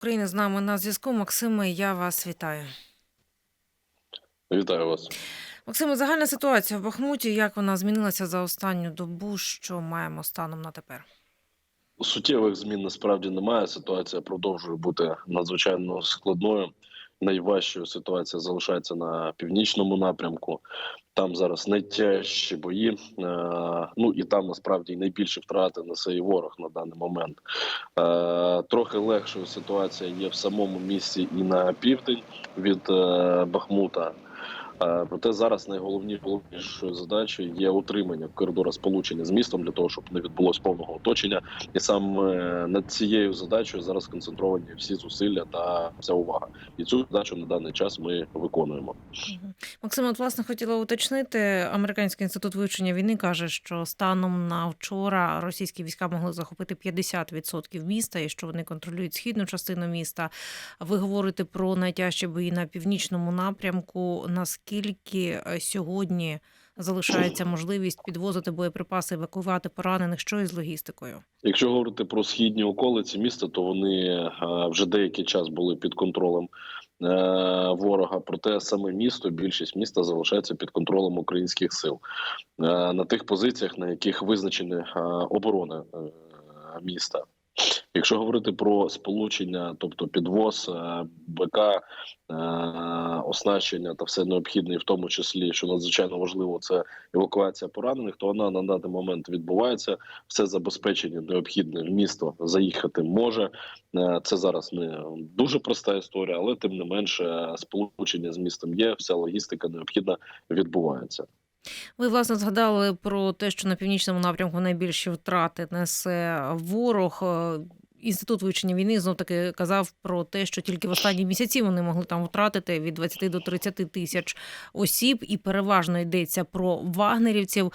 України з нами на зв'язку. Максиме, я вас вітаю. Вітаю вас. Максиме, загальна ситуація в Бахмуті. Як вона змінилася за останню добу? Що маємо станом на тепер? Суттєвих змін насправді немає. Ситуація продовжує бути надзвичайно складною. Найважчою ситуація залишається на північному напрямку. Там зараз найтяжчі бої. Е, ну і там насправді найбільші втрати несе і ворог на даний момент. Е, трохи легшою ситуація є в самому місці і на південь від е, Бахмута. Е, Проте зараз найголовнішою задачею є утримання коридора сполучення з містом для того, щоб не відбулось повного оточення. І саме над цією задачею зараз концентровані всі зусилля та вся увага. І цю задачу на даний час ми виконуємо. Мгм. Максиме, от власне хотіла уточнити. Американський інститут вивчення війни каже, що станом на вчора російські війська могли захопити 50% міста, і що вони контролюють східну частину міста. Ви говорите про найтяжчі бої на північному напрямку. Наскільки е, сьогодні залишається можливість підвозити боєприпаси, евакуювати поранених? Що із логістикою? Якщо говорити про східні околиці міста, то вони е, вже деякий час були під контролем е, ворога. Проте саме місто, більшість міста залишається під контролем українських сил на тих позиціях, на яких визначені оборона міста. Якщо говорити про сполучення, тобто підвоз е, БК, е, оснащення та все необхідне, і в тому числі, що надзвичайно важливо, це евакуація поранених, то вона на даний момент відбувається. Все забезпечення необхідне в місто заїхати може. Е, Це зараз не дуже проста історія, але тим не менше сполучення з містом є. Вся логістика необхідна відбувається. Ви власне згадали про те, що на північному напрямку найбільші втрати несе ворог. Е, Інститут вивчення війни знов таки казав про те, що тільки в останні місяці вони могли там втратити від 20 до 30 тисяч осіб, і переважно йдеться про вагнерівців.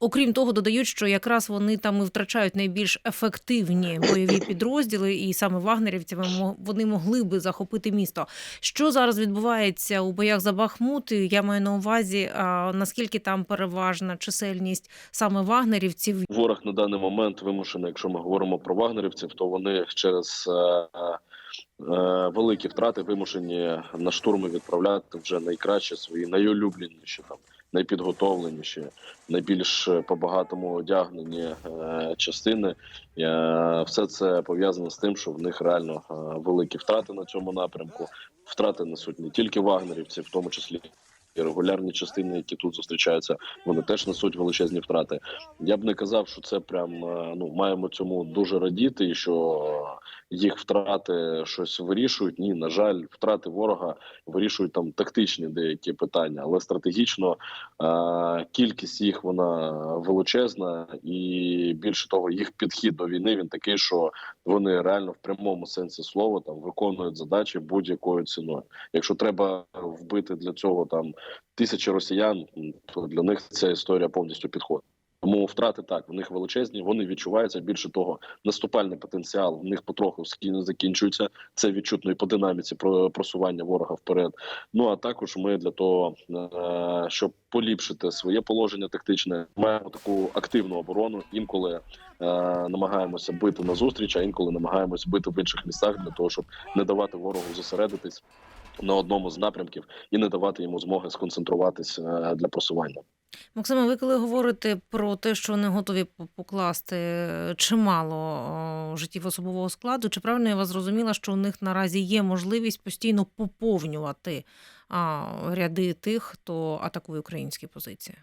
Окрім того, додають, що якраз вони там і втрачають найбільш ефективні бойові підрозділи, і саме вагнерівці мо- вони могли би захопити місто. Що зараз відбувається у боях за Бахмут? Я маю на увазі, наскільки там переважна чисельність саме вагнерівців. Ворог на даний момент вимушений, якщо ми говоримо про вагнерівців, то вони через е, е, великі втрати вимушені на штурми відправляти вже найкраще свої найулюбленіші там. Найпідготовленіші, найбільш по багатому одягнені е, частини. Е, все це пов'язано з тим, що в них реально е, великі втрати на цьому напрямку. Втрати несуть не тільки вагнерівці, в тому числі і регулярні частини, які тут зустрічаються, вони теж несуть величезні втрати. Я б не казав, що це прям ну маємо цьому дуже радіти, і що їх втрати щось вирішують. Ні, на жаль, втрати ворога вирішують там тактичні деякі питання, але стратегічно е, кількість їх вона величезна, і більше того, їх підхід до війни він такий, що вони реально в прямому сенсі слова там виконують задачі будь-якою ціною. Якщо треба вбити для цього там тисячі росіян, то для них ця історія повністю підходить. Тому втрати так в них величезні, вони відчуваються. Більше того, наступальний потенціал в них потроху закінчується. Це відчутно і по динаміці про просування ворога вперед. Ну а також ми для того, е, щоб поліпшити своє положення тактичне, маємо таку активну оборону. Інколи е, намагаємося бити на зустріч, а інколи намагаємося бити в інших містах для того, щоб не давати ворогу зосередитись на одному з напрямків і не давати йому змоги сконцентруватись е, для просування. Максиме, ви коли говорите про те, що вони готові покласти чимало життів особового складу, чи правильно я вас зрозуміла, що у них наразі є можливість постійно поповнювати ряди тих, хто атакує українські позиції?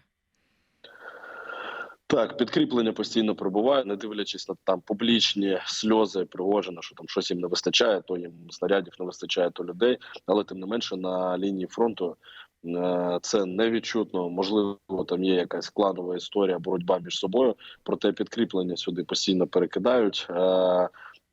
Так, підкріплення постійно прибуває, не дивлячись на там публічні сльози Пригожина, що там щось їм не вистачає, то їм снарядів не вистачає, то людей. Але тим не менше на лінії фронту е, це невідчутно. Можливо, там є якась кланова історія, боротьба між собою. Проте підкріплення сюди постійно перекидають. Е,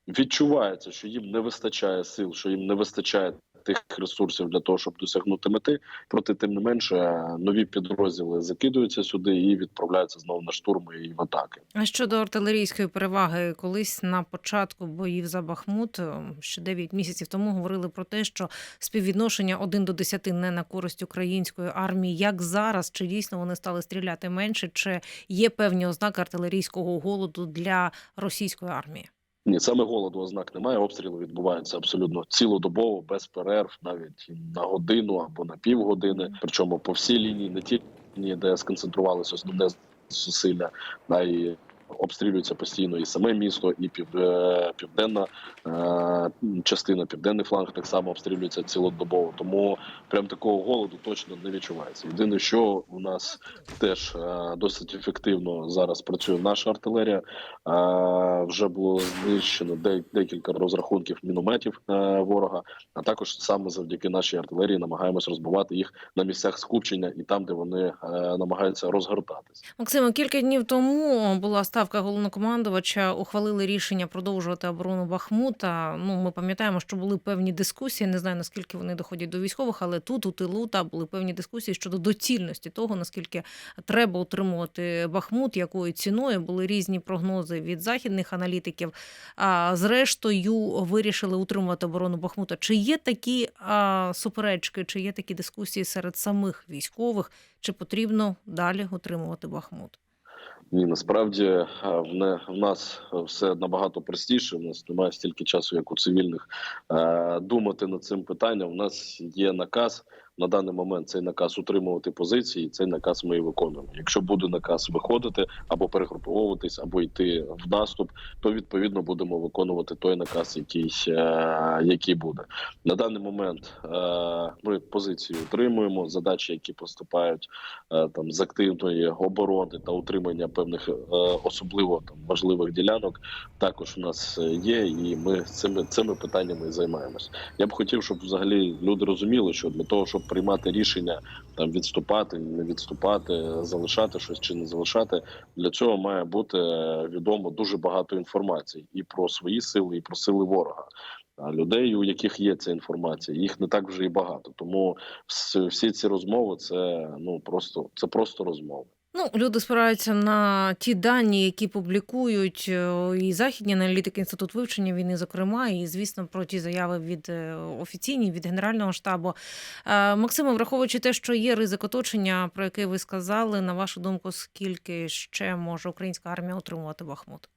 Відчувається, що їм не вистачає сил, що їм не вистачає тих ресурсів для того, щоб досягнути мети. Проте, тим не менше, нові підрозділи закидуються сюди і відправляються знову на штурми і в атаки. А щодо артилерійської переваги, колись на початку боїв за Бахмут, е, ще 9 місяців тому говорили про те, що співвідношення 1 до 10 не на користь української армії. Як зараз? Чи дійсно вони стали стріляти менше? Чи є певні ознаки артилерійського голоду для російської армії? Ні, саме голоду ознак немає. Обстріли відбуваються абсолютно цілодобово, без перерв, навіть на годину або на півгодини. Причому по всій лінії, не тільки де сконцентрувалися основне зусилля, а й обстрілюється постійно і саме місто, і пів, е, південна е, частина, південний фланг так само обстрілюється цілодобово. Тому прям такого голоду точно не відчувається. Єдине, що у нас теж е, досить ефективно зараз працює наша артилерія. Вже було знищено декілька розрахунків мінометів ворога. А також саме завдяки нашій артилерії намагаємось розбивати їх на місцях скупчення і там, де вони намагаються розгортатись. Максиме, кілька днів тому була ставка головнокомандувача. Ухвалили рішення продовжувати оборону Бахмута. Ну, ми пам'ятаємо, що були певні дискусії. Не знаю наскільки вони доходять до військових, але тут у тилу та були певні дискусії щодо доцільності того, наскільки треба утримувати Бахмут, якою ціною були різні прогнози від західних аналітиків. А зрештою вирішили утримувати оборону Бахмута. Чи є такі а, суперечки, чи є такі дискусії серед самих військових? Чи потрібно далі утримувати Бахмут? Ні, насправді е, в не в нас все набагато простіше. У нас немає стільки часу, як у цивільних е, думати над цим питанням. У нас є наказ на даний момент. Цей наказ утримувати позиції. Цей наказ ми і виконуємо. Якщо буде наказ виходити або перегруповуватись, або йти в наступ, то відповідно будемо виконувати той наказ, який, е, який буде на даний момент. Е, ми позиції утримуємо задачі, які поступають е, там з активної оборони та утримання певних особливо там важливих ділянок. Також у нас є, і ми цими цими питаннями займаємось. Я б хотів, щоб взагалі люди розуміли, що для того, щоб приймати рішення там відступати, не відступати, залишати щось чи не залишати, для цього має бути е, відомо дуже багато інформації і про свої сили, і про сили ворога. А людей, у яких є ця інформація, їх не так вже і багато. Тому всі ці розмови це ну просто це просто розмови. Ну, люди спираються на ті дані, які публікують е, і західні аналітики, інститут вивчення війни, зокрема, і звісно про ті заяви від е, офіційні від генерального штабу. Е, Максиме, враховуючи те, що є ризик оточення, про який ви сказали, на вашу думку, скільки ще може українська армія отримувати Бахмут?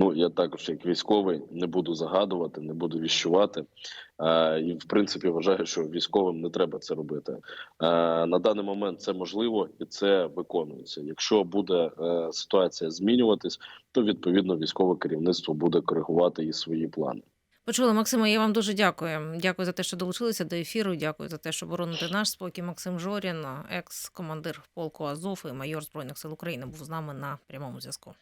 Ну я також, як військовий, не буду загадувати, не буду віщувати. Е, і в принципі вважаю, що військовим не треба це робити. Е, на даний момент це можливо і це виконується. Якщо буде е, ситуація змінюватись, то відповідно військове керівництво буде коригувати і свої плани. Почули, Максиме, я вам дуже дякую. Дякую за те, що долучилися до ефіру. Дякую за те, що бороните наш спокій. Максим Жорін, екс-командир полку Азов і майор Збройних сил України, був з нами на прямому зв'язку.